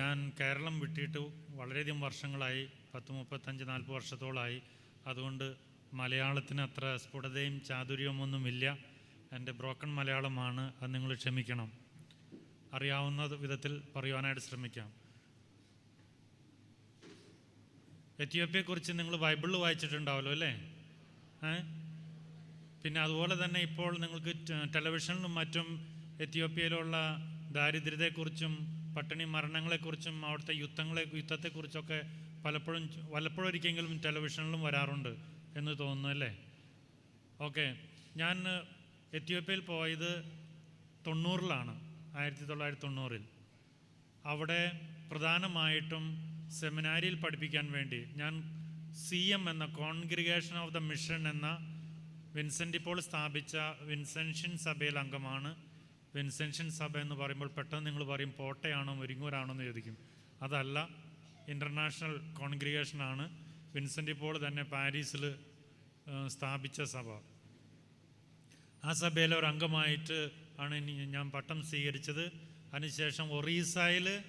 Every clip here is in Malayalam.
ഞാൻ കേരളം വിട്ടിട്ട് വളരെയധികം വർഷങ്ങളായി പത്ത് മുപ്പത്തഞ്ച് നാൽപ്പത് വർഷത്തോളമായി അതുകൊണ്ട് മലയാളത്തിന് അത്ര സ്ഫുടതയും ചാതുര്യമൊന്നുമില്ല. എന്റെ ബ്രോക്കൺ മലയാളമാണ് അത് നിങ്ങൾ ക്ഷമിക്കണം. അറിയാവുന്ന വിധത്തിൽ പറയുവാനായിട്ട് ശ്രമിക്കാം. എത്യോപ്യയെക്കുറിച്ച് നിങ്ങൾ ബൈബിളിൽ വായിച്ചിട്ടുണ്ടാവല്ലോ അല്ലേ? പിന്നെ അതുപോലെ തന്നെ ഇപ്പോൾ നിങ്ങൾക്ക് ടെലിവിഷനിലും മറ്റും എത്യോപ്യയിലുള്ള ദാരിദ്ര്യത്തെക്കുറിച്ചും പട്ടിണി മരണങ്ങളെക്കുറിച്ചും അവിടുത്തെ യുദ്ധങ്ങളെ യുദ്ധത്തെക്കുറിച്ചൊക്കെ പലപ്പോഴും വല്ലപ്പോഴും ഒരിക്കലെങ്കിലും ടെലിവിഷനിലും വരാറുണ്ട് എന്ന് തോന്നുന്നു അല്ലേ? ഓക്കെ. ഞാൻ എത്യോപ്യയിൽ പോയത് തൊണ്ണൂറിലാണ് ആയിരത്തി തൊള്ളായിരത്തി തൊണ്ണൂറിൽ അവിടെ പ്രധാനമായിട്ടും സെമിനാരിയിൽ പഠിപ്പിക്കാൻ വേണ്ടി ഞാൻ സി എം എന്ന കോൺഗ്രിഗേഷൻ ഓഫ് ദ മിഷൻ എന്ന വിൻസെന്റ് ഇപ്പോൾ സ്ഥാപിച്ച വിൻസെൻഷ്യൻ സഭയിൽ അംഗമാണ് വിൻസെൻഷ്യൻ സഭ എന്ന് പറയുമ്പോൾ പെട്ടെന്ന് നിങ്ങൾ പറയും പോട്ടയാണോ മുരിങ്ങൂരാണോ എന്ന് ചോദിക്കും. അതല്ല ഇന്റർനാഷണൽ കോൺഗ്രിഗേഷനാണ് വിൻസെന്റ് ഇപ്പോൾ തന്നെ പാരീസിൽ സ്ഥാപിച്ച സഭ. ആ സഭയിലെ ഒരു അംഗമായിട്ട് ആണ് ഞാൻ പട്ടം സ്വീകരിച്ചത്. അതിനുശേഷം ഒറീസയിൽ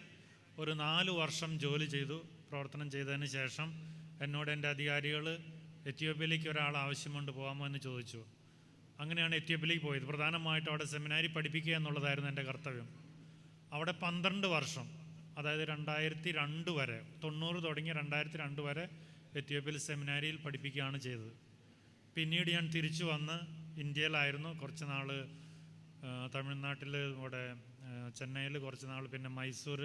ഒരു നാല് വർഷം ജോലി ചെയ്തു. പ്രവർത്തനം ചെയ്തതിന് ശേഷം എന്നോട് എന്റെ അധികാരികൾ എത്യോപ്യയിലേക്ക് ഒരാൾ ആവശ്യമുണ്ട് പോകാമോ? എന്ന് ചോദിച്ചു. അങ്ങനെയാണ് എത്യോപ്യയിലേക്ക് പോയത്. പ്രധാനമായിട്ടും അവിടെ സെമിനാരി പഠിപ്പിക്കുക എന്നുള്ളതായിരുന്നു എന്റെ കർത്തവ്യം. അവിടെ പന്ത്രണ്ട് വർഷം അതായത് രണ്ടായിരത്തി രണ്ട് വരെ തൊണ്ണൂറ് തുടങ്ങി രണ്ടായിരത്തി രണ്ട് വരെ എത്യോപ്യയിൽ സെമിനാരിയിൽ പഠിപ്പിക്കുകയാണ് ചെയ്തത്. പിന്നീട് ഞാൻ തിരിച്ചു വന്ന് ഇന്ത്യയിലായിരുന്നു. കുറച്ച് നാൾ തമിഴ്നാട്ടിൽ ഇവിടെ ചെന്നൈയിൽ കുറച്ച് നാൾ പിന്നെ മൈസൂർ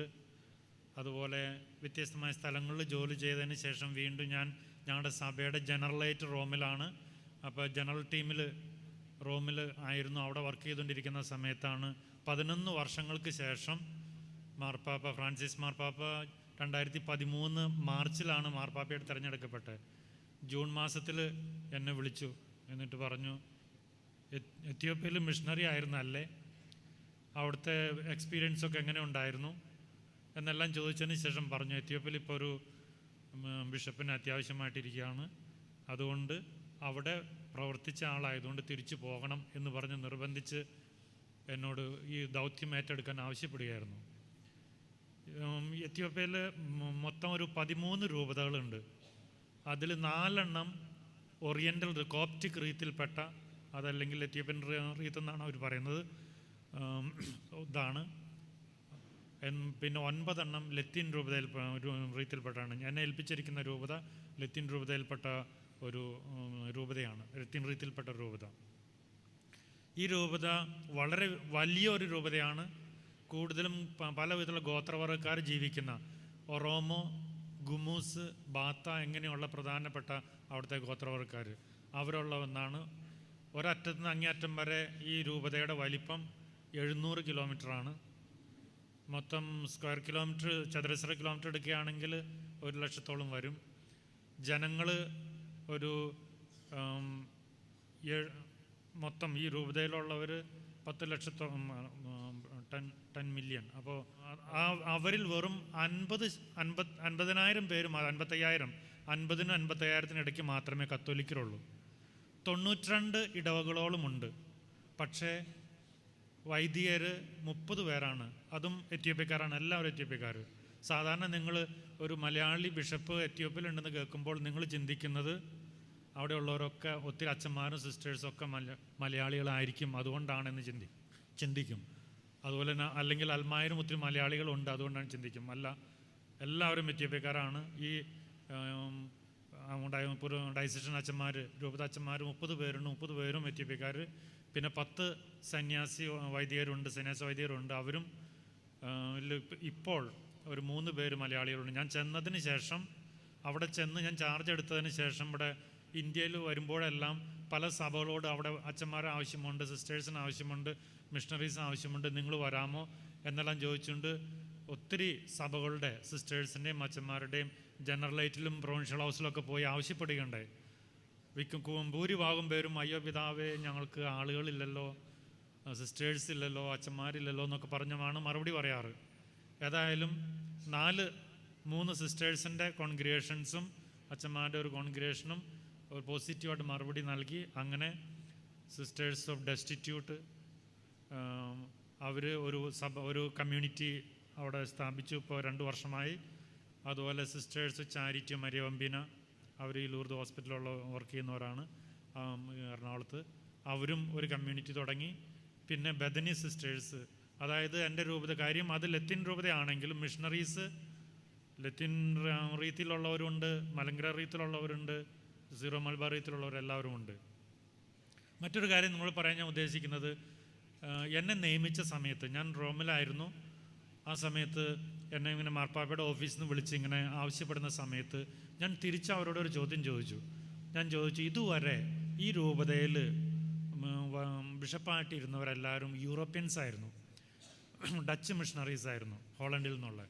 അതുപോലെ വ്യത്യസ്തമായ സ്ഥലങ്ങളിൽ ജോലി ചെയ്തതിന് ശേഷം വീണ്ടും ഞാൻ ഞങ്ങളുടെ സഭയുടെ ജനറലായിട്ട് റോമിലാണ്. അപ്പോൾ ജനറൽ ടീമിൽ റോമിൽ ആയിരുന്നു അവിടെ വർക്ക് ചെയ്തുകൊണ്ടിരിക്കുന്ന സമയത്താണ് പതിനൊന്ന് വർഷങ്ങൾക്ക് ശേഷം മാർപ്പാപ്പ ഫ്രാൻസിസ് മാർപ്പാപ്പ രണ്ടായിരത്തി പതിമൂന്ന് മാർച്ചിലാണ് മാർപ്പാപ്പയായിട്ട് തിരഞ്ഞെടുക്കപ്പെട്ടത്. ജൂൺ മാസത്തിൽ എന്നെ വിളിച്ചു. എന്നിട്ട് പറഞ്ഞു "എ- എത്യോപ്യയിൽ മിഷണറി ആയിരുന്നല്ലേ? അവിടുത്തെ എക്സ്പീരിയൻസൊക്കെ എങ്ങനെ ഉണ്ടായിരുന്നു? എന്നെല്ലാം ചോദിച്ചതിന് ശേഷം പറഞ്ഞു എത്യോപ്യയിൽ ഇപ്പോൾ ഒരു ബിഷപ്പിന് അത്യാവശ്യമായിട്ടിരിക്കുകയാണ്. അതുകൊണ്ട് അവിടെ പ്രവർത്തിച്ച ആളായതുകൊണ്ട് തിരിച്ചു പോകണം എന്ന് പറഞ്ഞ് നിർബന്ധിച്ച് എന്നോട് ഈ ദൗത്യം ഏറ്റെടുക്കാൻ ആവശ്യപ്പെടുകയായിരുന്നു. എത്യോപ്യയിൽ മൊത്തം ഒരു പതിമൂന്ന് രൂപതകളുണ്ട്. അതിൽ നാലെണ്ണം ഓറിയന്റൽ കോപ്റ്റിക് റീത്തിൽപ്പെട്ട അതല്ലെങ്കിൽ എത്യോപ്യൻ റീത്ത് എന്നാണ് അവർ പറയുന്നത്. ഇതാണ്. പിന്നെ ഒൻപതെണ്ണം ലത്തീൻ രൂപതയിൽ റീത്തിൽപ്പെട്ടാണ്. എന്നെ ഏൽപ്പിച്ചിരിക്കുന്ന രൂപത ലത്തീൻ രൂപതയിൽപ്പെട്ട ഒരു രൂപതയാണ്. ലത്തീൻ ഒരു രൂപത. ഈ രൂപത വളരെ വലിയൊരു രൂപതയാണ്. കൂടുതലും പല വിധത്തിലുള്ള ഗോത്രവർഗക്കാർ ജീവിക്കുന്ന ഒറോമോ ഗുമൂസ് ബാത്ത എങ്ങനെയുള്ള പ്രധാനപ്പെട്ട അവിടുത്തെ ഗോത്രവർഗക്കാർ അവരുള്ള ഒന്നാണ്. ഒരറ്റത്ത് നിന്ന് അങ്ങേയറ്റം വരെ ഈ രൂപതയുടെ വലിപ്പം എഴുന്നൂറ് കിലോമീറ്ററാണ്. മൊത്തം സ്ക്വയർ കിലോമീറ്റർ ചതുരശ്ര കിലോമീറ്റർ എടുക്കുകയാണെങ്കിൽ ഒരു ലക്ഷത്തോളം വരും. ജനങ്ങൾ ഒരു മൊത്തം ഈ രൂപതയിലുള്ളവർ പത്ത് ലക്ഷത്തോളം ടെൻ ടെൻ മില്യൺ. അപ്പോൾ അവരിൽ വെറും അൻപത് അൻപത് അൻപതിനായിരം പേരും അൻപത്തയ്യായിരം അൻപതിനും അൻപത്തയ്യായിരത്തിനും ഇടയ്ക്ക് മാത്രമേ കത്തോലിക്കരുള്ളൂ. തൊണ്ണൂറ്റിരണ്ട് ഇടവകളോളമുണ്ട് പക്ഷേ വൈദികർ മുപ്പത് പേരാണ്. അതും എത്യോപ്യക്കാരാണ്. എല്ലാവരും എത്യോപ്യക്കാർ സാധാരണ നിങ്ങൾ ഒരു മലയാളി ബിഷപ്പ് എത്യോപ്യയിലുണ്ടെന്ന് കേൾക്കുമ്പോൾ നിങ്ങൾ ചിന്തിക്കുന്നത് അവിടെയുള്ളവരൊക്കെ ഒത്തിരി അച്ഛന്മാരും സിസ്റ്റേഴ്സും ഒക്കെ മല മലയാളികളായിരിക്കും അതുകൊണ്ടാണെന്ന് ചിന്തി ചിന്തിക്കും. അതുപോലെ തന്നെ അല്ലെങ്കിൽ അൽമായരും ഒത്തിരി മലയാളികളുണ്ട് അതുകൊണ്ടാണ് ചിന്തിക്കും. അല്ല എല്ലാവരും എത്യോപ്യക്കാരാണ്. ഈ ഡൈസിഷൻ അച്ഛന്മാർ രൂപത അച്ഛന്മാർ മുപ്പത് പേരുണ്ട് മുപ്പത് പേരും എത്യോപ്യക്കാർ പിന്നെ പത്ത് സന്യാസി വൈദികരുണ്ട് സന്യാസി വൈദികരുണ്ട്. അവരും ഇപ്പോൾ ഒരു മൂന്ന് പേര് മലയാളികളുണ്ട്. ഞാൻ ചെന്നതിന് ശേഷം അവിടെ ചെന്ന് ഞാൻ ചാർജ് എടുത്തതിന് ശേഷം ഇവിടെ ഇന്ത്യയിൽ വരുമ്പോഴെല്ലാം പല സഭകളോട് അവിടെ അച്ഛന്മാരെ ആവശ്യമുണ്ട് സിസ്റ്റേഴ്സിന് ആവശ്യമുണ്ട് മിഷണറീസിന് ആവശ്യമുണ്ട് നിങ്ങൾ വരാമോ എന്നെല്ലാം ചോദിച്ചുകൊണ്ട് ഒത്തിരി സഭകളുടെ സിസ്റ്റേഴ്സിന്റെയും അച്ഛന്മാരുടെയും ജനറലേറ്റിലും പ്രൊവിൻഷ്യൽ ഹൗസിലൊക്കെ പോയി ആവശ്യപ്പെടുകയുണ്ടായി. വിക്കും ഭൂരിഭാഗം പേരും അയ്യോ പിതാവേ ഞങ്ങൾക്ക് ആളുകളില്ലല്ലോ സിസ്റ്റേഴ്സ് ഇല്ലല്ലോ അച്ഛന്മാരില്ലല്ലോ എന്നൊക്കെ പറഞ്ഞാണ് മറുപടി പറയാറ്. ഏതായാലും നാല് മൂന്ന് സിസ്റ്റേഴ്സിന്റെ കോൺഗ്രിയേഷൻസും അച്ഛന്മാരുടെ ഒരു കോൺഗ്രിയേഷനും ഒരു പോസിറ്റീവായിട്ട് മറുപടി നൽകി. അങ്ങനെ സിസ്റ്റേഴ്സ് ഓഫ് ഡെസ്റ്റിറ്റ്യൂട്ട് അവർ ഒരു സഭ ഒരു കമ്മ്യൂണിറ്റി അവിടെ സ്ഥാപിച്ചു. ഇപ്പോൾ രണ്ട് വർഷമായി. അതുപോലെ സിസ്റ്റേഴ്സ് ചാരിറ്റി മരിയവമ്പിന അവർ ഈ ലൂർദ് ഹോസ്പിറ്റലിലുള്ള വർക്ക് ചെയ്യുന്നവരാണ് എറണാകുളത്ത്. അവരും ഒരു കമ്മ്യൂണിറ്റി തുടങ്ങി. പിന്നെ ബദനി സിസ്റ്റേഴ്സ് അതായത് എന്റെ രൂപത കാര്യം അത് ലത്തിൻ രൂപതയാണെങ്കിലും മിഷണറീസ് ലത്തിൻ റീത്തിലുള്ളവരുണ്ട് മലങ്കര റീത്തിലുള്ളവരുണ്ട് സീറോ മലബാർ റീത്തിലുള്ളവരെല്ലാവരും ഉണ്ട് മറ്റൊരു കാര്യം നമ്മൾ പറയാൻ ഞാൻ ഉദ്ദേശിക്കുന്നത് എന്നെ നിയമിച്ച സമയത്ത് ഞാൻ റോമിലായിരുന്നു. ആ സമയത്ത് എന്നെ ഇങ്ങനെ മാർപ്പാപ്പയുടെ ഓഫീസിൽ നിന്ന് വിളിച്ച് ഇങ്ങനെ ആവശ്യപ്പെടുന്ന സമയത്ത് ഞാൻ തിരിച്ച് അവരോട് ഒരു ചോദ്യം ചോദിച്ചു. ഞാൻ ചോദിച്ചു ഇതുവരെ ഈ രൂപതയിൽ ബിഷപ്പായിട്ടിരുന്നവരെല്ലാവരും യൂറോപ്യൻസ് ആയിരുന്നു ഡച്ച് മിഷണറീസ് ആയിരുന്നു ഹോളണ്ടിൽ നിന്നുള്ള.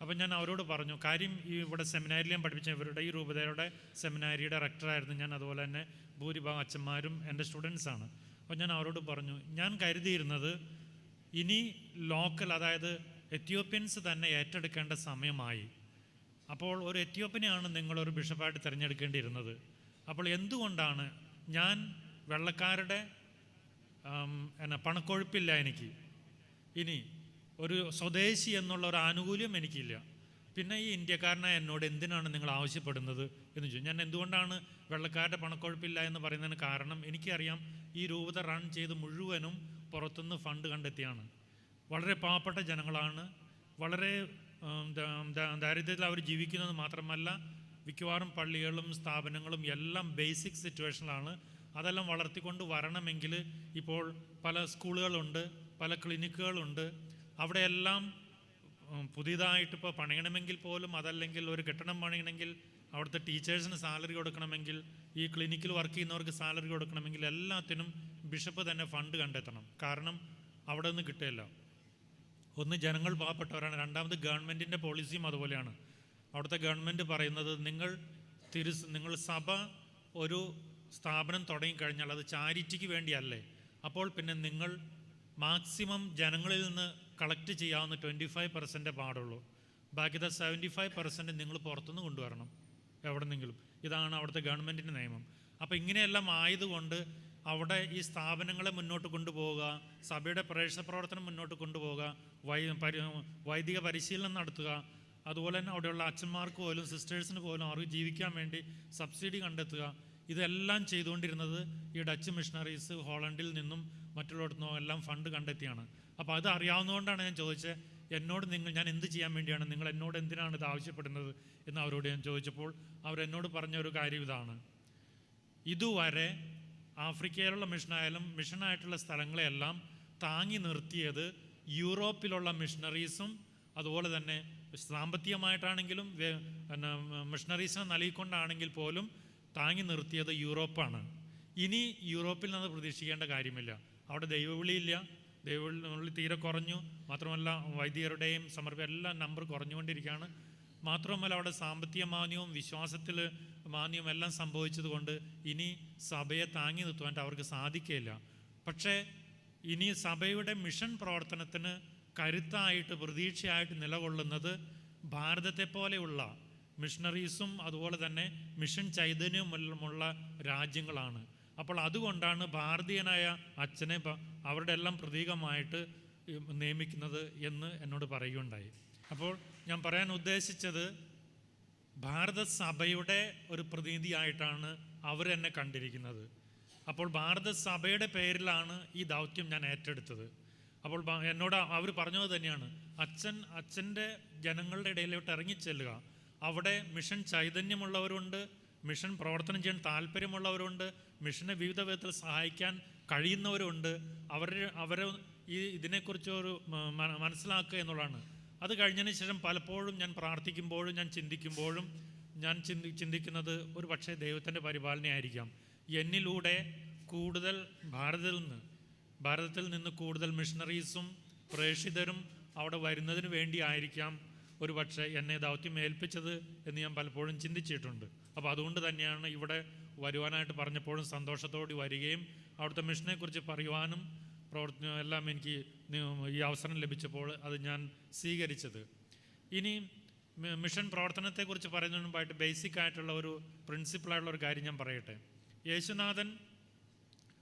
അപ്പം ഞാൻ അവരോട് പറഞ്ഞു കാര്യം ഈ ഇവിടെ സെമിനാരിൽ ഞാൻ പഠിപ്പിച്ച ഇവരുടെ ഈ രൂപതയുടെ സെമിനാരിയുടെ റെക്ടറായിരുന്നു ഞാൻ അതുപോലെ തന്നെ ഭൂരിഭാഗം അച്ഛന്മാരും എന്റെ സ്റ്റുഡൻസാണ്. അപ്പോൾ ഞാൻ അവരോട് പറഞ്ഞു ഞാൻ കരുതിയിരുന്നത് ഇനി ലോക്കൽ അതായത് എത്യോപ്യൻസ് തന്നെ ഏറ്റെടുക്കേണ്ട സമയമായി. അപ്പോൾ ഒരു എത്യോപ്യനെയാണ് നിങ്ങളൊരു ബിഷപ്പായിട്ട് തിരഞ്ഞെടുക്കേണ്ടിയിരുന്നത്. അപ്പോൾ എന്തുകൊണ്ടാണ് ഞാൻ വെള്ളക്കാരുടെ എന്നാ പണക്കൊഴുപ്പില്ല എനിക്ക്? ഇനി ഒരു സ്വദേശി എന്നുള്ള ഒരു ആനുകൂല്യം എനിക്കില്ല. പിന്നെ ഈ ഇന്ത്യക്കാരനായ എന്നോട് എന്തിനാണ് നിങ്ങൾ ആവശ്യപ്പെടുന്നത് എന്ന് ചോദിച്ചു. ഞാൻ എന്തുകൊണ്ടാണ് വെള്ളക്കാരുടെ പണക്കൊഴുപ്പില്ല എന്ന് പറയുന്നതിന് കാരണം എനിക്കറിയാം ഈ രൂപത റൺ ചെയ്ത് മുഴുവനും പുറത്തുനിന്ന് ഫണ്ട് കണ്ടെത്തിയാണ്. വളരെ പാവപ്പെട്ട ജനങ്ങളാണ്. വളരെ ദാരിദ്ര്യത്തിൽ അവർ ജീവിക്കുന്നത് മാത്രമല്ല മിക്കവാറും പള്ളികളും സ്ഥാപനങ്ങളും എല്ലാം ബേസിക് സിറ്റുവേഷനിലാണ് അതെല്ലാം വളർത്തിക്കൊണ്ട് വരണമെങ്കിൽ ഇപ്പോൾ പല സ്കൂളുകളുണ്ട് പല ക്ലിനിക്കുകളുണ്ട്. അവിടെയെല്ലാം പുതിയതായിട്ട് ഇപ്പോൾ പണിയണമെങ്കിൽ പോലും അതല്ലെങ്കിൽ ഒരു കെട്ടിടം പണിയണമെങ്കിൽ അവിടുത്തെ ടീച്ചേഴ്സിന് സാലറി കൊടുക്കണമെങ്കിൽ ഈ ക്ലിനിക്കിൽ വർക്ക് ചെയ്യുന്നവർക്ക് സാലറി കൊടുക്കണമെങ്കിൽ എല്ലാത്തിനും ബിഷപ്പ് തന്നെ ഫണ്ട് കണ്ടെത്തണം. കാരണം അവിടെ നിന്ന് കിട്ടുകയില്ല. ഒന്ന് ജനങ്ങൾ പാവപ്പെട്ടവരാണ്. രണ്ടാമത് ഗവൺമെന്റിന്റെ പോളിസിയും അതുപോലെയാണ്. അവിടുത്തെ ഗവൺമെന്റ് പറയുന്നത് നിങ്ങൾ തിരു നിങ്ങൾ സഭ ഒരു സ്ഥാപനം തുടങ്ങിക്കഴിഞ്ഞാൽ അത് ചാരിറ്റിക്ക് വേണ്ടിയല്ലേ? അപ്പോൾ പിന്നെ നിങ്ങൾ മാക്സിമം ജനങ്ങളിൽ നിന്ന് കളക്ട് ചെയ്യാവുന്ന ട്വന്റി ഫൈവ് പെർസെന്റേ പാടുള്ളൂ. ബാക്കിത്തെ സെവന്റി ഫൈവ് പെർസെന്റ് നിങ്ങൾ പുറത്തുനിന്ന് കൊണ്ടുവരണം. എവിടെന്നെങ്കിലും. ഇതാണ് അവിടുത്തെ ഗവൺമെന്റിന്റെ നിയമം. അപ്പോൾ ഇങ്ങനെയെല്ലാം ആയതുകൊണ്ട് അവിടെ ഈ സ്ഥാപനങ്ങളെ മുന്നോട്ട് കൊണ്ടുപോവുക സഭയുടെ പ്രേക്ഷ പ്രവർത്തനം മുന്നോട്ട് കൊണ്ടുപോവുക വൈ വൈദിക പരിശീലനം നടത്തുക അതുപോലെ തന്നെ അവിടെയുള്ള അച്ഛന്മാർക്ക് പോലും സിസ്റ്റേഴ്സിന് പോലും അവർക്ക് ജീവിക്കാൻ വേണ്ടി സബ്സിഡി കണ്ടെത്തുക. ഇതെല്ലാം ചെയ്തുകൊണ്ടിരുന്നത് ഈ ഡച്ച് മിഷണറീസ് ഹോളണ്ടിൽ നിന്നും മറ്റുള്ളിടത്തു നിന്നും എല്ലാം ഫണ്ട് കണ്ടെത്തിയാണ്. അപ്പോൾ അത് അറിയാവുന്നതുകൊണ്ടാണ് ഞാൻ ചോദിച്ചത് എന്നോട് നിങ്ങൾ ഞാൻ എന്ത് ചെയ്യാൻ വേണ്ടിയാണ് നിങ്ങൾ എന്നോട് എന്തിനാണ് ഇത് ആവശ്യപ്പെടുന്നത് എന്ന് അവരോട് ഞാൻ ചോദിച്ചപ്പോൾ അവരെന്നോട് പറഞ്ഞ ഒരു കാര്യം ഇതാണ്. ഇതുവരെ ആഫ്രിക്കയിലുള്ള മിഷനായാലും മിഷനായിട്ടുള്ള സ്ഥലങ്ങളെയെല്ലാം താങ്ങി നിർത്തിയത് യൂറോപ്പിലുള്ള മിഷണറീസും അതുപോലെ തന്നെ സാമ്പത്തികമായിട്ടാണെങ്കിലും പിന്നെ മിഷണറീസിനെ നൽകിക്കൊണ്ടാണെങ്കിൽ പോലും താങ്ങി നിർത്തിയത് യൂറോപ്പാണ്. ഇനി യൂറോപ്പിൽ നിന്ന് പ്രതീക്ഷിക്കേണ്ട കാര്യമില്ല. അവിടെ ദൈവവിളിയില്ല. ദൈവവിളി തീരെ കുറഞ്ഞു. മാത്രമല്ല വൈദികരുടെയും സമർപ്പ എല്ലാം നമ്പർ കുറഞ്ഞുകൊണ്ടിരിക്കുകയാണ്. മാത്രമല്ല അവിടെ സാമ്പത്തിക മാന്യവും വിശ്വാസത്തിൽ മാന്യവും എല്ലാം സംഭവിച്ചതുകൊണ്ട് ഇനി സഭയെ താങ്ങി നിർത്തുവാൻ അവർക്ക് സാധിക്കില്ല പക്ഷേ ഇനി സഭയുടെ മിഷൻ പ്രവർത്തനത്തിന് കരുത്തായിട്ട് പ്രതീക്ഷയായിട്ട് നിലകൊള്ളുന്നത് ഭാരതത്തെ പോലെയുള്ള മിഷണറീസും അതുപോലെ തന്നെ മിഷൻ ചൈതന്യമുള്ള രാജ്യങ്ങളാണ്. അപ്പോൾ അതുകൊണ്ടാണ് ഭാരതീയനായ അച്ഛനെ അവരുടെ എല്ലാം പ്രതീകമായിട്ട് നിയമിക്കുന്നത് എന്ന് എന്നോട് പറയുകയുണ്ടായി. അപ്പോൾ ഞാൻ പറയാൻ ഉദ്ദേശിച്ചത് ഭാരതസഭയുടെ ഒരു പ്രതിനിധിയായിട്ടാണ് അവർ എന്നെ കണ്ടിരിക്കുന്നത്. അപ്പോൾ ഭാരതസഭയുടെ പേരിലാണ് ഈ ദൗത്യം ഞാൻ ഏറ്റെടുത്തത്. അപ്പോൾ എന്നോട് അവർ പറഞ്ഞത് തന്നെയാണ് അച്ഛൻ അച്ഛന്റെ ജനങ്ങളുടെ ഇടയിലോട്ട് ഇറങ്ങിച്ചെല്ലുക. അവിടെ മിഷൻ ചൈതന്യമുള്ളവരുണ്ട് മിഷൻ പ്രവർത്തനം ചെയ്യാൻ താല്പര്യമുള്ളവരുണ്ട് മിഷനെ വിവിധ വിധത്തിൽ സഹായിക്കാൻ കഴിയുന്നവരുണ്ട്. അവർ അവരെ ഈ ഇതിനെക്കുറിച്ച് ഒരു മനസ്സിലാക്കുക എന്നുള്ളതാണ്. അത് കഴിഞ്ഞതിന് ശേഷം പലപ്പോഴും ഞാൻ പ്രാർത്ഥിക്കുമ്പോഴും ഞാൻ ചിന്തിക്കുമ്പോഴും ഞാൻ ചിന്തി ചിന്തിക്കുന്നത് ഒരു പക്ഷേ ദൈവത്തിന്റെ പരിപാലനയായിരിക്കാം. എന്നിലൂടെ കൂടുതൽ ഭാരതത്തിൽ നിന്ന് ഭാരതത്തിൽ നിന്ന് കൂടുതൽ മിഷണറീസും പ്രേക്ഷിതരും അവിടെ വരുന്നതിന് വേണ്ടിയായിരിക്കാം ഒരു പക്ഷേ എന്നെ ദൗത്യം ഏൽപ്പിച്ചത് എന്ന് ഞാൻ പലപ്പോഴും ചിന്തിച്ചിട്ടുണ്ട്. അപ്പോൾ അതുകൊണ്ട് തന്നെയാണ് ഇവിടെ വരുവാനായിട്ട് പറഞ്ഞപ്പോഴും സന്തോഷത്തോടെ വരികയും അവിടുത്തെ മിഷനെക്കുറിച്ച് പറയുവാനും പ്രവർത്തനം എല്ലാം എനിക്ക് ഈ അവസരം ലഭിച്ചപ്പോൾ അത് ഞാൻ സ്വീകരിച്ചത്. ഇനി മിഷൻ പ്രവർത്തനത്തെക്കുറിച്ച് പറയുന്നതിന് മുമ്പായിട്ട് ബേസിക് ആയിട്ടുള്ള ഒരു പ്രിൻസിപ്പിളായിട്ടുള്ള ഒരു കാര്യം ഞാൻ പറയട്ടെ. യേശുനാഥൻ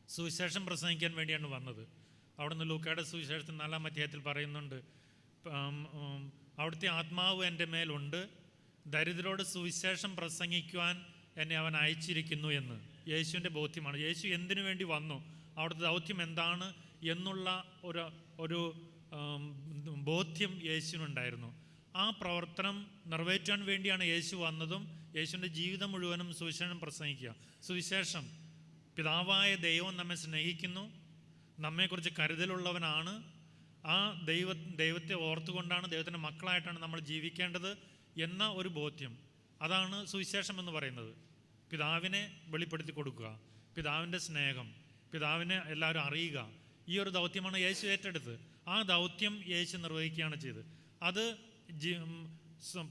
സുവിശേഷം പ്രസംഗിക്കാൻ വേണ്ടിയാണ് വന്നത്. അവിടുന്ന് ലൂക്കയുടെ സുവിശേഷത്തിൽ നാലാം അധ്യായത്തിൽ പറയുന്നുണ്ട് അവിടുത്തെ ആത്മാവ് എന്റെ മേലുണ്ട്. ദരിദ്രരോട് സുവിശേഷം പ്രസംഗിക്കുവാൻ എന്നെ അവൻ അയച്ചിരിക്കുന്നു എന്ന്. യേശുവിന്റെ ബോധ്യമാണ്. യേശു എന്തിനു വേണ്ടി വന്നു? അവിടുത്തെ ദൗത്യം എന്താണ് എന്നുള്ള ഒരു ഒരു ബോധ്യം യേശുവിനുണ്ടായിരുന്നു. ആ പ്രവർത്തനം നിറവേറ്റാൻ വേണ്ടിയാണ് യേശു വന്നതും യേശുവിന്റെ ജീവിതം മുഴുവനും സുവിശേഷം പ്രസംഗിക്കുക. സുവിശേഷം പിതാവായ ദൈവം നമ്മെ സ്നേഹിക്കുന്നു നമ്മെക്കുറിച്ച് കരുതലുള്ളവനാണ്. ആ ദൈവ ദൈവത്തെ ഓർത്തുകൊണ്ടാണ് ദൈവത്തിന്റെ മക്കളായിട്ടാണ് നമ്മൾ ജീവിക്കേണ്ടത് എന്ന ഒരു ബോധ്യം. അതാണ് സുവിശേഷം എന്ന് പറയുന്നത്. പിതാവിനെ വെളിപ്പെടുത്തി കൊടുക്കുക. പിതാവിന്റെ സ്നേഹം. പിതാവിനെ എല്ലാവരും അറിയുക. ഈ ഒരു ദൗത്യമാണ് യേശു ഏറ്റെടുത്ത് ആ ദൗത്യം യേശു നിർവഹിക്കുകയാണ് ചെയ്തത്. അത്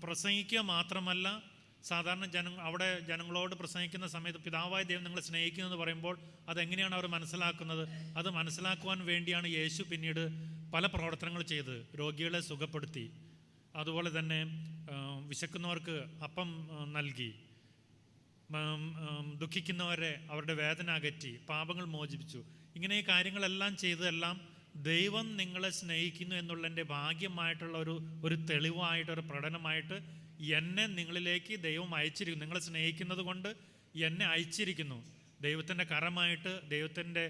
പ്രസംഗിക്കുക മാത്രമല്ല സാധാരണ ജന അവിടെ ജനങ്ങളോട് പ്രസംഗിക്കുന്ന സമയത്ത് പിതാവായ ദൈവം നിങ്ങളെ സ്നേഹിക്കുന്നു എന്ന് പറയുമ്പോൾ അതെങ്ങനെയാണ് അവർ മനസ്സിലാക്കുന്നത്? അത് മനസ്സിലാക്കുവാൻ വേണ്ടിയാണ് യേശു പിന്നീട് പല പ്രവർത്തനങ്ങൾ ചെയ്ത് രോഗികളെ സുഖപ്പെടുത്തി. അതുപോലെ തന്നെ വിശക്കുന്നവർക്ക് അപ്പം നൽകി. ദുഃഖിക്കുന്നവരെ അവരുടെ വേദന അകറ്റി പാപങ്ങൾ മോചിപ്പിച്ചു. ഇങ്ങനെ ഈ കാര്യങ്ങളെല്ലാം ചെയ്തതെല്ലാം ദൈവം നിങ്ങളെ സ്നേഹിക്കുന്നു എന്നുള്ളതിന്റെ ഭാഗ്യമായിട്ടുള്ള ഒരു ഒരു തെളിവായിട്ട് ഒരു പ്രകടനമായിട്ട് എന്നെ നിങ്ങളിലേക്ക് ദൈവം അയച്ചിരിക്കുന്നു. നിങ്ങളെ സ്നേഹിക്കുന്നത് കൊണ്ട് എന്നെ അയച്ചിരിക്കുന്നു. ദൈവത്തിന്റെ കരമായിട്ട് ദൈവത്തിന്റെ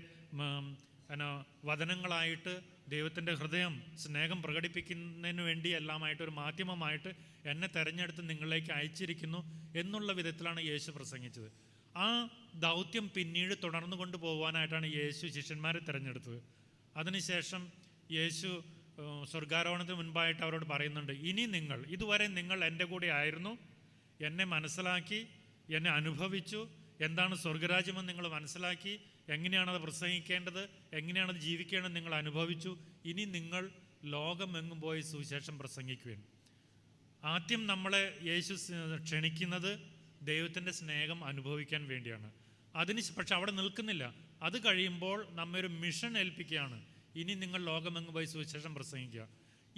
എന്നാ വചനങ്ങളായിട്ട് ദൈവത്തിന്റെ ഹൃദയം സ്നേഹം പ്രകടിപ്പിക്കുന്നതിന് വേണ്ടി എല്ലാമായിട്ട് ഒരു മാധ്യമമായിട്ട് എന്നെ തെരഞ്ഞെടുത്ത് നിങ്ങളിലേക്ക് അയച്ചിരിക്കുന്നു എന്നുള്ള വിധത്തിലാണ് യേശു പ്രസംഗിച്ചത്. ആ ദൗത്യം പിന്നീട് തുടർന്നു കൊണ്ടുപോകാനായിട്ടാണ് യേശു ശിഷ്യന്മാരെ തിരഞ്ഞെടുത്തത്. അതിനുശേഷം യേശു സ്വർഗാരോഹണത്തിന് മുൻപായിട്ട് അവരോട് പറയുന്നുണ്ട് ഇനി നിങ്ങൾ ഇതുവരെ നിങ്ങൾ എന്റെ കൂടെ ആയിരുന്നു എന്നെ മനസ്സിലാക്കി എന്നെ അനുഭവിച്ചു എന്താണ് സ്വർഗരാജ്യമെന്ന് നിങ്ങൾ മനസ്സിലാക്കി എങ്ങനെയാണത് പ്രസംഗിക്കേണ്ടത് എങ്ങനെയാണത് ജീവിക്കേണ്ടത് നിങ്ങൾ അനുഭവിച്ചു ഇനി നിങ്ങൾ ലോകമെങ്ങും പോയി സുവിശേഷം പ്രസംഗിക്കുവാൻ. ആദ്യം നമ്മളെ യേശു സ് ക്ഷണിക്കുന്നത് ദൈവത്തിന്റെ സ്നേഹം അനുഭവിക്കാൻ വേണ്ടിയാണ്. അതിന് പക്ഷെ അവിടെ നിൽക്കുന്നില്ല. അത് കഴിയുമ്പോൾ നമ്മെ ഒരു മിഷൻ ഏൽപ്പിക്കുകയാണ്. ഇനി നിങ്ങൾ ലോകമെങ്ങ് പോയി സുവിശേഷം പ്രസംഗിക്കുക.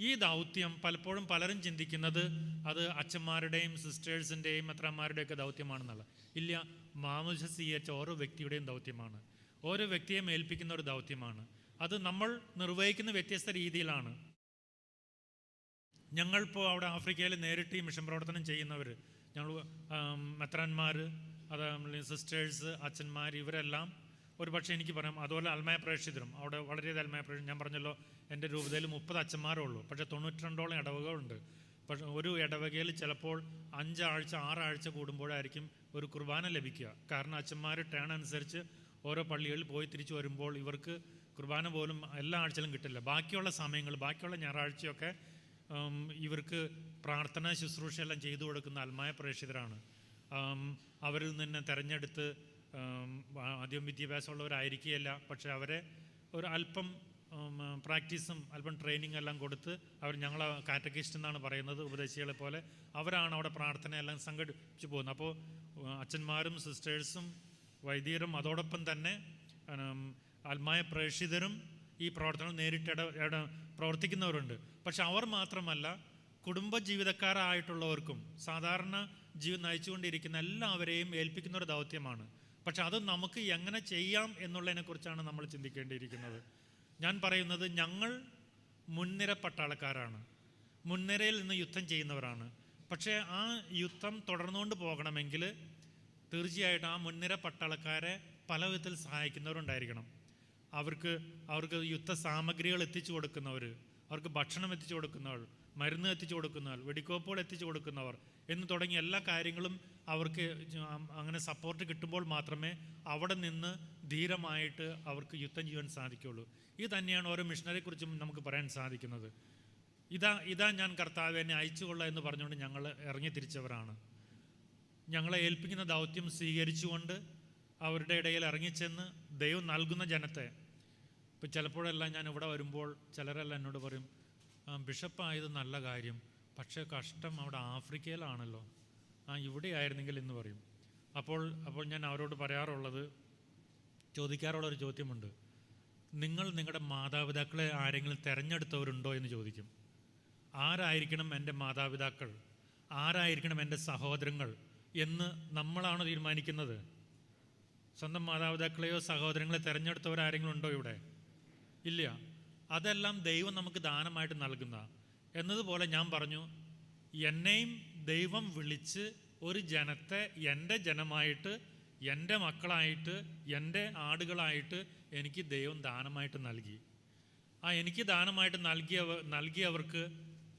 ഈ ദൗത്യം പലപ്പോഴും പലരും ചിന്തിക്കുന്നത് അത് അച്ഛന്മാരുടെയും സിസ്റ്റേഴ്സിന്റെയും അത്രമാരുടെയൊക്കെ ദൗത്യമാണെന്നല്ല. ഇല്ല മാമുഷ സ്വീകരിച്ച ഓരോ വ്യക്തിയുടെയും ദൗത്യമാണ്. ഓരോ വ്യക്തിയെയും ഏൽപ്പിക്കുന്ന ഒരു ദൗത്യമാണ്. അത് നമ്മൾ നിർവഹിക്കുന്ന വ്യത്യസ്ത രീതിയിലാണ്. ഞങ്ങളിപ്പോൾ അവിടെ ആഫ്രിക്കയിൽ നേരിട്ട് ഈ മിഷൻ പ്രവർത്തനം ചെയ്യുന്നവർ ഞങ്ങൾ മെത്രാന്മാർ അത് സിസ്റ്റേഴ്സ് അച്ഛന്മാർ ഇവരെല്ലാം ഒരു പക്ഷേ എനിക്ക് പറയാം അതുപോലെ അൽമായ പ്രേക്ഷിതരും. അവിടെ വളരെയധികം അൽമായ പ്രേക്ഷ ഞാൻ പറഞ്ഞല്ലോ എന്റെ രൂപതയിൽ മുപ്പത് അച്ഛന്മാരേ ഉള്ളൂ. പക്ഷേ തൊണ്ണൂറ്റിരണ്ടോളം ഇടവകകളുണ്ട്. പക്ഷേ ഒരു ഇടവകയിൽ ചിലപ്പോൾ അഞ്ചാഴ്ച ആറാഴ്ച കൂടുമ്പോഴായിരിക്കും ഒരു കുർബാന ലഭിക്കുക. കാരണം അച്ഛന്മാർ ടേൺ അനുസരിച്ച് ഓരോ പള്ളികളിൽ പോയി തിരിച്ചു വരുമ്പോൾ ഇവർക്ക് കുർബാന പോലും എല്ലാ ആഴ്ചയിലും കിട്ടില്ല. ബാക്കിയുള്ള സമയങ്ങൾ ബാക്കിയുള്ള ഞായറാഴ്ചയൊക്കെ ഇവർക്ക് പ്രാർത്ഥന ശുശ്രൂഷയെല്ലാം ചെയ്തു കൊടുക്കുന്ന അൽമായ പ്രേക്ഷിതരാണ്. അവരിൽ നിന്ന് തിരഞ്ഞെടുത്ത് ആദ്യം വിദ്യാഭ്യാസമുള്ളവരായിരിക്കുകയല്ല പക്ഷേ അവരെ ഒരു അല്പം പ്രാക്ടീസും അല്പം ട്രെയിനിങ് എല്ലാം കൊടുത്ത് അവർ ഞങ്ങളെ കാറ്റഗിസ്റ്റ് എന്നാണ് പറയുന്നത് ഉപദേശികളെ പോലെ അവരാണ് അവിടെ പ്രാർത്ഥനയെല്ലാം സംഘടിപ്പിച്ചു പോകുന്നത്. അപ്പോൾ അച്ഛന്മാരും സിസ്റ്റേഴ്സും വൈദികരും അതോടൊപ്പം തന്നെ ആത്മായ പ്രേക്ഷിതരും ഈ പ്രവർത്തനം നേരിട്ട് ഇട പ്രവർത്തിക്കുന്നവരുണ്ട്. പക്ഷെ അവർ മാത്രമല്ല കുടുംബ ജീവിതക്കാരായിട്ടുള്ളവർക്കും സാധാരണ ജീവിതം നയിച്ചുകൊണ്ടിരിക്കുന്ന എല്ലാവരെയും ഏൽപ്പിക്കുന്ന ഒരു ദൗത്യമാണ്. പക്ഷെ അത് നമുക്ക് എങ്ങനെ ചെയ്യാം എന്നുള്ളതിനെക്കുറിച്ചാണ് നമ്മൾ ചിന്തിക്കേണ്ടിയിരിക്കുന്നത്. ഞാൻ പറയുന്നത് ഞങ്ങൾ മുൻനിര പട്ടാളക്കാരാണ് മുൻനിരയിൽ നിന്ന് യുദ്ധം ചെയ്യുന്നവരാണ്. പക്ഷേ ആ യുദ്ധം തുടർന്നുകൊണ്ട് പോകണമെങ്കിൽ തീർച്ചയായിട്ടും ആ മുൻനിര പട്ടാളക്കാരെ പല വിധത്തിൽ സഹായിക്കുന്നവരുണ്ടായിരിക്കണം. അവർക്ക് അവർക്ക് യുദ്ധ സാമഗ്രികൾ എത്തിച്ചു കൊടുക്കുന്നവർ അവർക്ക് ഭക്ഷണം എത്തിച്ചു കൊടുക്കുന്നവർ മരുന്ന് എത്തിച്ചു കൊടുക്കുന്നവർ വെടിക്കോപ്പുകൾ എത്തിച്ചു കൊടുക്കുന്നവർ എന്ന് തുടങ്ങിയ എല്ലാ കാര്യങ്ങളും അവർക്ക് അങ്ങനെ സപ്പോർട്ട് കിട്ടുമ്പോൾ മാത്രമേ അവിടെ നിന്ന് ധീരമായിട്ട് അവർക്ക് യുദ്ധം ചെയ്യാൻ സാധിക്കുകയുള്ളൂ. ഇത് തന്നെയാണ് ഓരോ മിഷനറിയെക്കുറിച്ചും നമുക്ക് പറയാൻ സാധിക്കുന്നത്. ഇതാ ഇതാ ഞാൻ കർത്താവ് എന്നെ അയച്ചുകൊള്ള എന്ന് പറഞ്ഞുകൊണ്ട് ഞങ്ങൾ ഇറങ്ങി തിരിച്ചവരാണ്. ഞങ്ങളെ ഏൽപ്പിക്കുന്ന ദൗത്യം സ്വീകരിച്ചുകൊണ്ട് അവരുടെ ഇടയിൽ ഇറങ്ങിച്ചെന്ന് ദൈവം നൽകുന്ന ജനത്തെ. ഇപ്പം ചിലപ്പോഴെല്ലാം ഞാൻ ഇവിടെ വരുമ്പോൾ ചിലരെല്ലാം എന്നോട് പറയും "ആ, ബിഷപ്പായത് നല്ല കാര്യം പക്ഷേ കഷ്ടം അവിടെ ആഫ്രിക്കയിലാണല്ലോ. ആ ഇവിടെ ആയിരുന്നെങ്കിൽ എന്ന് പറയും. അപ്പോൾ അപ്പോൾ ഞാൻ അവരോട് പറയാറുള്ളത് ചോദിക്കാറുള്ളൊരു ചോദ്യമുണ്ട്. നിങ്ങൾ നിങ്ങളുടെ മാതാപിതാക്കളെ ആരെങ്കിലും തിരഞ്ഞെടുത്തവരുണ്ടോ എന്ന് ചോദിക്കും. ആരായിരിക്കണം എന്റെ മാതാപിതാക്കൾ? ആരായിരിക്കണം എന്റെ സഹോദരങ്ങൾ? എന്ന് നമ്മളാണ് തീരുമാനിക്കുന്നത്. സ്വന്തം മാതാപിതാക്കളെയോ സഹോദരങ്ങളെ തിരഞ്ഞെടുത്തവരാരെങ്കിലും ഉണ്ടോ ഇവിടെ? ഇല്ല. അതെല്ലാം ദൈവം നമുക്ക് ദാനമായിട്ട് നൽകുന്ന എന്നതുപോലെ ഞാൻ പറഞ്ഞു എന്നെയും ദൈവം വിളിച്ച് ഒരു ജനത്തെ എന്റെ ജനമായിട്ട് എന്റെ മക്കളായിട്ട് എന്റെ ആടുകളായിട്ട് എനിക്ക് ദൈവം ദാനമായിട്ട് നൽകി. ആ എനിക്ക് ദാനമായിട്ട് നൽകിയവർ നൽകിയവർക്ക്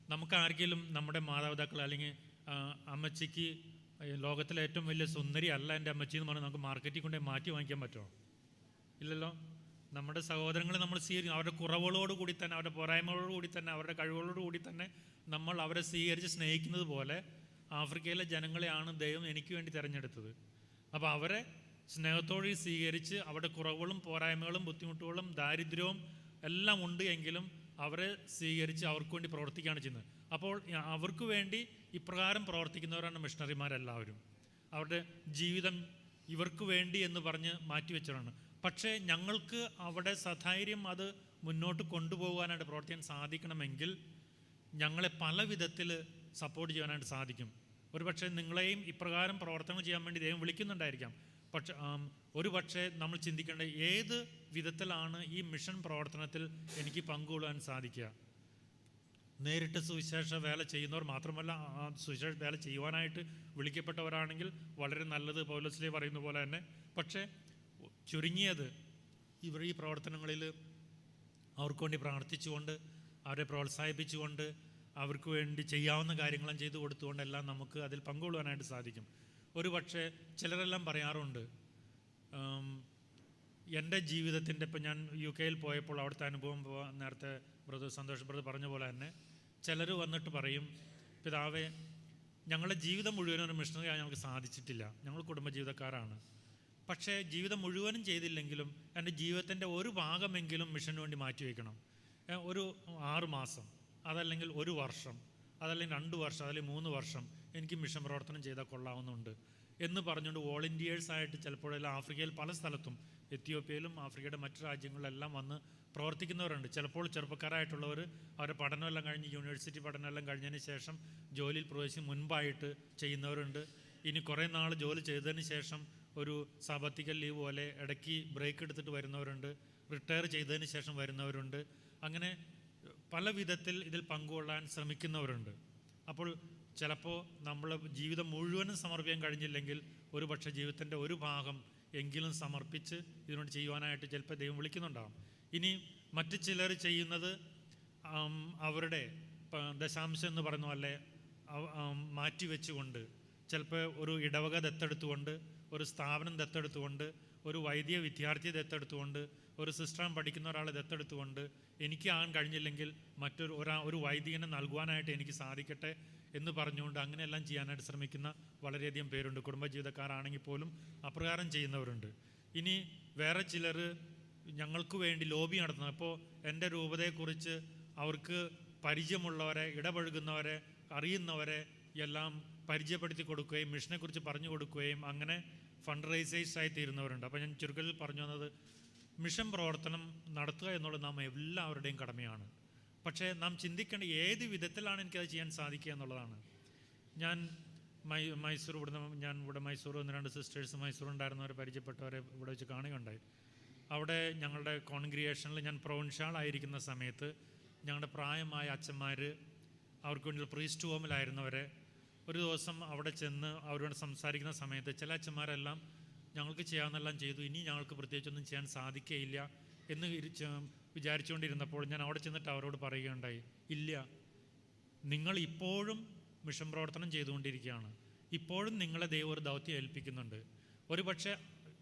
നമുക്ക് ആർക്കെങ്കിലും നമ്മുടെ മാതാപിതാക്കൾ അല്ലെങ്കിൽ അമ്മച്ചിക്ക് ലോകത്തിലെ ഏറ്റവും വലിയ സുന്ദരി അല്ല എന്റെ അമ്മച്ചി എന്ന് പറഞ്ഞാൽ നമുക്ക് മാർക്കറ്റിൽ കൊണ്ടേ മാറ്റി വാങ്ങിക്കാൻ പറ്റുമോ? ഇല്ലല്ലോ. നമ്മുടെ സഹോദരങ്ങൾ നമ്മൾ സ്വീകരിക്കും. അവരുടെ കുറവുകളോട് കൂടി തന്നെ അവരുടെ പോരായ്മകളോട് കൂടി തന്നെ അവരുടെ കഴിവുകളോട് കൂടി തന്നെ നമ്മൾ അവരെ സ്വീകരിച്ച് സ്നേഹിക്കുന്നത് പോലെ ആഫ്രിക്കയിലെ ജനങ്ങളെയാണ് ദൈവം എനിക്ക് വേണ്ടി തിരഞ്ഞെടുത്തത്. അപ്പോൾ അവരെ സ്നേഹത്തോടെ സ്വീകരിച്ച് അവരുടെ കുറവുകളും പോരായ്മകളും ബുദ്ധിമുട്ടുകളും ദാരിദ്ര്യവും എല്ലാം ഉണ്ട് എങ്കിലും അവരെ സ്വീകരിച്ച് അവർക്ക് വേണ്ടി പ്രവർത്തിക്കുകയാണ് ചെയ്യുന്നത്. അപ്പോൾ അവർക്ക് വേണ്ടി ഇപ്രകാരം പ്രവർത്തിക്കുന്നവരാണ് മിഷണറിമാരെല്ലാവരും. അവരുടെ ജീവിതം ഇവർക്ക് വേണ്ടി എന്ന് പറഞ്ഞ് മാറ്റിവെച്ചവരാണ്. പക്ഷേ ഞങ്ങൾക്ക് അവിടെ സധൈര്യം അത് മുന്നോട്ട് കൊണ്ടുപോകാനായിട്ട് പ്രവർത്തിക്കാൻ സാധിക്കണമെങ്കിൽ ഞങ്ങളെ പല വിധത്തിൽ സപ്പോർട്ട് ചെയ്യാനായിട്ട് സാധിക്കും. ഒരുപക്ഷെ നിങ്ങളെയും ഇപ്രകാരം പ്രവർത്തനം ചെയ്യാൻ വേണ്ടി ദൈവം വിളിക്കുന്നുണ്ടായിരിക്കാം. പക്ഷെ ഒരു പക്ഷേ നമ്മൾ ചിന്തിക്കേണ്ട ഏത് വിധത്തിലാണ് ഈ മിഷൻ പ്രവർത്തനത്തിൽ എനിക്ക് പങ്കുകൊള്ളാൻ സാധിക്കുക. നേരിട്ട് സുവിശേഷ വേല ചെയ്യുന്നവർ മാത്രമല്ല സുവിശേഷ വേല ചെയ്യുവാനായിട്ട് വിളിക്കപ്പെട്ടവരാണെങ്കിൽ വളരെ നല്ലത് പൗലസ്ലി പറയുന്ന പോലെ തന്നെ. പക്ഷേ ചുരുങ്ങിയത് ഇവർ ഈ പ്രവർത്തനങ്ങളിൽ അവർക്ക് വേണ്ടി പ്രാർത്ഥിച്ചുകൊണ്ട് അവരെ പ്രോത്സാഹിപ്പിച്ചുകൊണ്ട് അവർക്ക് വേണ്ടി ചെയ്യാവുന്ന കാര്യങ്ങളും ചെയ്തു കൊടുത്തുകൊണ്ടെല്ലാം നമുക്ക് അതിൽ പങ്കുകൊള്ളുവാനായിട്ട് സാധിക്കും. ഒരു പക്ഷേ ചിലരെല്ലാം പറയാറുണ്ട് എന്റെ ജീവിതത്തിന്റെ ഇപ്പം ഞാൻ യു കെയിൽ പോയപ്പോൾ അവിടുത്തെ അനുഭവം നേരത്തെ ബ്രദർ സന്തോഷ് ബ്രദർ പറഞ്ഞ പോലെ തന്നെ ചിലർ വന്നിട്ട് പറയും പിതാവേ ഞങ്ങളുടെ ജീവിതം മുഴുവനും ഒരു മിഷണറി ആകാൻ ഞങ്ങൾക്ക് സാധിച്ചിട്ടില്ല. ഞങ്ങൾ കുടുംബജീവിതക്കാരാണ്. പക്ഷേ ജീവിതം മുഴുവനും ചെയ്തില്ലെങ്കിലും എന്റെ ജീവിതത്തിന്റെ ഒരു ഭാഗമെങ്കിലും മിഷന് വേണ്ടി മാറ്റി വയ്ക്കണം. ഒരു ആറ് മാസം അതല്ലെങ്കിൽ ഒരു വർഷം അതല്ലെങ്കിൽ രണ്ട് വർഷം അതല്ലെങ്കിൽ മൂന്ന് വർഷം എനിക്ക് മിഷൻ പ്രവർത്തനം ചെയ്താൽ കൊള്ളാവുന്നുണ്ട്. എന്ന് പറഞ്ഞുകൊണ്ട് വോളണ്ടിയേഴ്സായിട്ട് ചിലപ്പോഴെല്ലാം ആഫ്രിക്കയിൽ പല സ്ഥലത്തും എത്യോപ്യയിലും ആഫ്രിക്കയുടെ മറ്റു രാജ്യങ്ങളിലെല്ലാം വന്ന് പ്രവർത്തിക്കുന്നവരുണ്ട്. ചിലപ്പോൾ ചെറുപ്പക്കാരായിട്ടുള്ളവർ അവരുടെ പഠനമെല്ലാം കഴിഞ്ഞ് യൂണിവേഴ്സിറ്റി പഠനമെല്ലാം കഴിഞ്ഞതിന് ശേഷം ജോലിയിൽ പ്രവേശിച്ച് മുൻപായിട്ട് ചെയ്യുന്നവരുണ്ട്. ഇനി കുറേ നാൾ ജോലി ചെയ്തതിന് ശേഷം ഒരു സാമ്പത്തിക ലീവ് പോലെ ഇടയ്ക്ക് ബ്രേക്ക് എടുത്തിട്ട് വരുന്നവരുണ്ട്. റിട്ടയർ ചെയ്തതിന് ശേഷം വരുന്നവരുണ്ട്. അങ്ങനെ പല വിധത്തിൽ ഇതിൽ പങ്കുകൊള്ളാൻ ശ്രമിക്കുന്നവരുണ്ട്. അപ്പോൾ ചിലപ്പോൾ നമ്മൾ ജീവിതം മുഴുവനും സമർപ്പിക്കാൻ കഴിഞ്ഞില്ലെങ്കിൽ ഒരു പക്ഷേ ജീവിതത്തിന്റെ ഒരു ഭാഗം എങ്കിലും സമർപ്പിച്ച് ഇതിനോട് ചെയ്യുവാനായിട്ട് ചിലപ്പോൾ ദൈവം വിളിക്കുന്നുണ്ടാവും. ഇനി മറ്റു ചിലർ ചെയ്യുന്നത് അവരുടെ ദശാംശം എന്ന് പറഞ്ഞു മാറ്റിവെച്ചുകൊണ്ട് മാറ്റി വെച്ചുകൊണ്ട് ചിലപ്പോൾ ഒരു ഇടവക ദത്തെടുത്തുകൊണ്ട് ഒരു സ്ഥാപനം ദത്തെടുത്തുകൊണ്ട് ഒരു വൈദ്യ വിദ്യാർത്ഥിയെ ദത്തെടുത്തുകൊണ്ട് ഒരു സിസ്റ്റം പഠിക്കുന്ന ഒരാളെ ദത്തെടുത്തുകൊണ്ട് എനിക്ക് ആകാൻ കഴിഞ്ഞില്ലെങ്കിൽ മറ്റൊരു ഒരാ ഒരു വൈദികനെ നൽകുവാനായിട്ട് എനിക്ക് സാധിക്കട്ടെ എന്ന് പറഞ്ഞുകൊണ്ട് അങ്ങനെയെല്ലാം ചെയ്യാനായിട്ട് ശ്രമിക്കുന്ന വളരെയധികം പേരുണ്ട്. കുടുംബജീവിതക്കാരാണെങ്കിൽ പോലും അപ്രകാരം ചെയ്യുന്നവരുണ്ട്. ഇനി വേറെ ചിലർ ഞങ്ങൾക്ക് വേണ്ടി ലോബി നടത്തുന്നത് അപ്പോൾ എന്റെ രൂപതയെക്കുറിച്ച് അവർക്ക് പരിചയമുള്ളവരെ ഇടപഴകുന്നവരെ അറിയുന്നവരെ എല്ലാം പരിചയപ്പെടുത്തി കൊടുക്കുകയും മിഷനെക്കുറിച്ച് പറഞ്ഞു കൊടുക്കുകയും അങ്ങനെ ഫണ്ട് റൈസേഴ്സ് ആയി തീരുന്നവരുണ്ട്. അപ്പോൾ ഞാൻ ചുരുക്കത്തിൽ പറഞ്ഞു വന്നത് മിഷൻ പ്രവർത്തനം നടത്തുക എന്നുള്ളത് നാം എല്ലാവരുടെയും കടമയാണ്. പക്ഷേ നാം ചിന്തിക്കേണ്ട ഏത് വിധത്തിലാണ് എനിക്കത് ചെയ്യാൻ സാധിക്കുക എന്നുള്ളതാണ്. ഞാൻ മൈ മൈസൂർ ഇവിടുന്ന് ഞാൻ ഇവിടെ മൈസൂർ ഒന്ന് രണ്ട് സിസ്റ്റേഴ്സ് മൈസൂർ ഉണ്ടായിരുന്നവരെ പരിചയപ്പെട്ടവരെ ഇവിടെ വെച്ച് കാണുകയുണ്ടായി. അവിടെ ഞങ്ങളുടെ കോൺഗ്രിയേഷനിൽ ഞാൻ പ്രൊവിൻഷ്യാളായിരിക്കുന്ന സമയത്ത് ഞങ്ങളുടെ പ്രായമായ അച്ഛന്മാർ അവർക്ക് വേണ്ടി പ്രീസ്റ്റ് ഹോമിലായിരുന്നവരെ ഒരു ദിവസം അവിടെ ചെന്ന് അവരോട് സംസാരിക്കുന്ന സമയത്ത് ചില അച്ഛന്മാരെല്ലാം ഞങ്ങൾക്ക് ചെയ്യാമെന്നെല്ലാം ചെയ്തു ഇനി ഞങ്ങൾക്ക് പ്രത്യേകിച്ചൊന്നും ചെയ്യാൻ സാധിക്കുകയില്ല എന്ന് വിചാരിച്ചുകൊണ്ടിരുന്നപ്പോൾ ഞാൻ അവിടെ ചെന്നിട്ട് അവരോട് പറയുകയുണ്ടായി ഇല്ല നിങ്ങൾ ഇപ്പോഴും മിഷൻ പ്രവർത്തനം ചെയ്തുകൊണ്ടിരിക്കുകയാണ് ഇപ്പോഴും നിങ്ങളെ ദൈവം ഒരു ദൗത്യം ഏൽപ്പിക്കുന്നുണ്ട്. ഒരു പക്ഷേ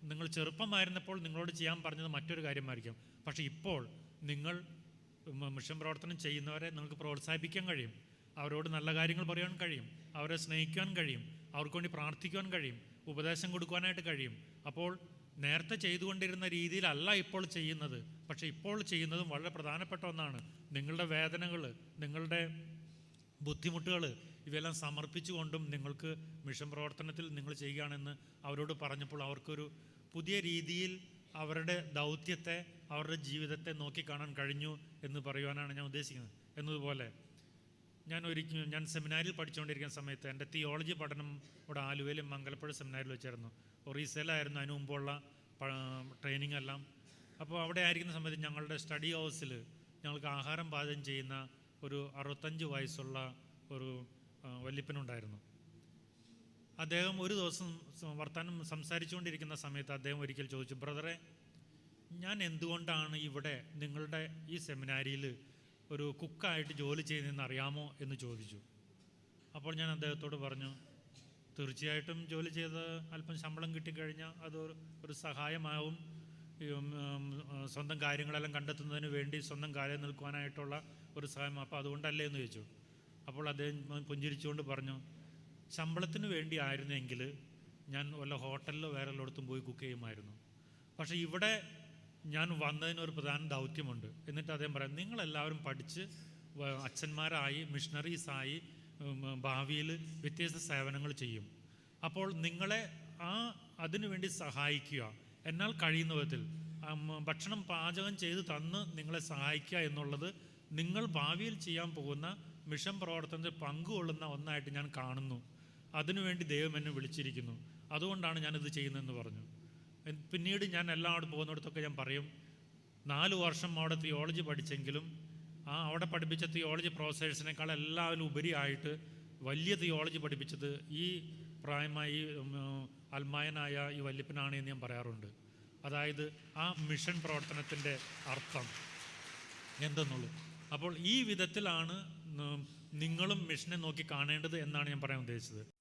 നിങ്ങൾ ചെറുപ്പമായിരുന്നപ്പോൾ നിങ്ങളോട് ചെയ്യാൻ പറഞ്ഞത് മറ്റൊരു കാര്യമായിരിക്കും. പക്ഷേ ഇപ്പോൾ നിങ്ങൾ മിഷൻ പ്രവർത്തനം ചെയ്യുന്നവരെ നിങ്ങൾക്ക് പ്രോത്സാഹിപ്പിക്കാൻ കഴിയും. അവരോട് നല്ല കാര്യങ്ങൾ പറയാൻ കഴിയും. അവരെ സ്നേഹിക്കാൻ കഴിയും. അവർക്ക് വേണ്ടി പ്രാർത്ഥിക്കുവാൻ കഴിയും. ഉപദേശം കൊടുക്കുവാനായിട്ട് കഴിയും. അപ്പോൾ നേരത്തെ ചെയ്തുകൊണ്ടിരുന്ന രീതിയിലല്ല ഇപ്പോൾ ചെയ്യുന്നത്. പക്ഷേ ഇപ്പോൾ ചെയ്യുന്നതും വളരെ പ്രധാനപ്പെട്ട ഒന്നാണ്. നിങ്ങളുടെ വേദനകൾ നിങ്ങളുടെ ബുദ്ധിമുട്ടുകൾ ഇവയെല്ലാം സമർപ്പിച്ചുകൊണ്ടും നിങ്ങൾക്ക് മിഷൻ പ്രവർത്തനത്തിൽ നിങ്ങൾ ചെയ്യുകയാണെന്ന് അവരോട് പറഞ്ഞപ്പോൾ അവർക്കൊരു പുതിയ രീതിയിൽ അവരുടെ ദൗത്യത്തെ അവരുടെ ജീവിതത്തെ നോക്കിക്കാണാൻ കഴിഞ്ഞു എന്ന് പറയുവാനാണ് ഞാൻ ഉദ്ദേശിക്കുന്നത്. എന്നതുപോലെ ഞാൻ ഒരിക്കലും ഞാൻ സെമിനാരിൽ പഠിച്ചുകൊണ്ടിരിക്കുന്ന സമയത്ത് എന്റെ തിയോളജി പഠനം ഇവിടെ ആലുവയിലും മംഗലപ്പുഴ സെമിനാരിൽ വെച്ചായിരുന്നു ഒറീസയിലായിരുന്നു അതിനു മുമ്പുള്ള ട്രെയിനിങ് എല്ലാം അപ്പോൾ അവിടെ ആയിരിക്കുന്ന സമയത്ത് ഞങ്ങളുടെ സ്റ്റഡി ഹൗസിൽ ഞങ്ങൾക്ക് ആഹാരം പാചകം ചെയ്യുന്ന ഒരു അറുപത്തഞ്ച് വയസ്സുള്ള ഒരു വല്യപ്പനുണ്ടായിരുന്നു. അദ്ദേഹം ഒരു ദിവസം വർത്തമാനം സംസാരിച്ചുകൊണ്ടിരിക്കുന്ന സമയത്ത് അദ്ദേഹം ഒരിക്കൽ ചോദിച്ചു ബ്രദറെ ഞാൻ എന്തുകൊണ്ടാണ് ഇവിടെ നിങ്ങളുടെ ഈ സെമിനാരിയിൽ ഒരു കുക്കായിട്ട് ജോലി ചെയ്യുന്നതെന്ന് അറിയാമോ? എന്ന് ചോദിച്ചു. അപ്പോൾ ഞാൻ അദ്ദേഹത്തോട് പറഞ്ഞു തീർച്ചയായിട്ടും ജോലി ചെയ്ത് അല്പം ശമ്പളം കിട്ടിക്കഴിഞ്ഞാൽ അത് ഒരു- സഹായമാവും. സ്വന്തം കാര്യങ്ങളെല്ലാം കണ്ടെത്തുന്നതിന് വേണ്ടി സ്വന്തം കാര്യം നിൽക്കുവാനായിട്ടുള്ള ഒരു സഹായം. അപ്പോൾ അതുകൊണ്ടല്ലേ? എന്ന് ചോദിച്ചു. അപ്പോൾ അദ്ദേഹം പുഞ്ചിരിച്ചുകൊണ്ട് പറഞ്ഞു ശമ്പളത്തിന് വേണ്ടി ആയിരുന്നെങ്കിൽ ഞാൻ വല്ല ഹോട്ടലിലോ വേറെ എല്ലായിടത്തും പോയി കുക്ക് ചെയ്യുമായിരുന്നു. പക്ഷേ ഇവിടെ ഞാൻ വന്നതിനൊരു പ്രധാന ദൗത്യമുണ്ട്. എന്നിട്ട് അദ്ദേഹം പറയാം നിങ്ങളെല്ലാവരും പഠിച്ച് അച്ഛന്മാരായി മിഷണറീസായി ഭാവിയിൽ വ്യത്യസ്ത സേവനങ്ങൾ ചെയ്യും. അപ്പോൾ നിങ്ങളെ ആ അതിനു വേണ്ടി സഹായിക്കുക. എന്നാൽ കഴിയുന്ന വിധത്തിൽ ഭക്ഷണം പാചകം ചെയ്ത് തന്ന് നിങ്ങളെ സഹായിക്കുക എന്നുള്ളത് നിങ്ങൾ ഭാവിയിൽ ചെയ്യാൻ പോകുന്ന മിഷൻ പ്രവർത്തനത്തിൽ പങ്കുകൊള്ളുന്ന ഒന്നായിട്ട് ഞാൻ കാണുന്നു. അതിനുവേണ്ടി ദൈവം എന്നെ വിളിച്ചിരിക്കുന്നു. അതുകൊണ്ടാണ് ഞാനിത് ചെയ്യുന്നതെന്ന് പറഞ്ഞു. പിന്നീട് ഞാൻ എല്ലായിടത്തും പോകുന്നിടത്തൊക്കെ ഞാൻ പറയും നാല് വർഷം അവിടെ തിയോളജി പഠിച്ചെങ്കിലും ആ അവിടെ പഠിപ്പിച്ച തിയോളജി പ്രൊഫസേഴ്സിനേക്കാൾ എല്ലാവരും ഉപരിയായിട്ട് വലിയ തിയോളജി പഠിപ്പിച്ചത് ഈ പ്രായമായി അൽമായനായ ഈ വല്യപ്പനാണ് എന്ന് ഞാൻ പറയാറുണ്ട്. അതായത് ആ മിഷൻ പ്രവർത്തനത്തിന്റെ അർത്ഥം. എന്തെന്നുള്ളൂ അപ്പോൾ ഈ വിധത്തിലാണ് നിങ്ങളും മിഷനെ നോക്കി കാണേണ്ടത് എന്നാണ് ഞാൻ പറയാൻ ഉദ്ദേശിച്ചത്.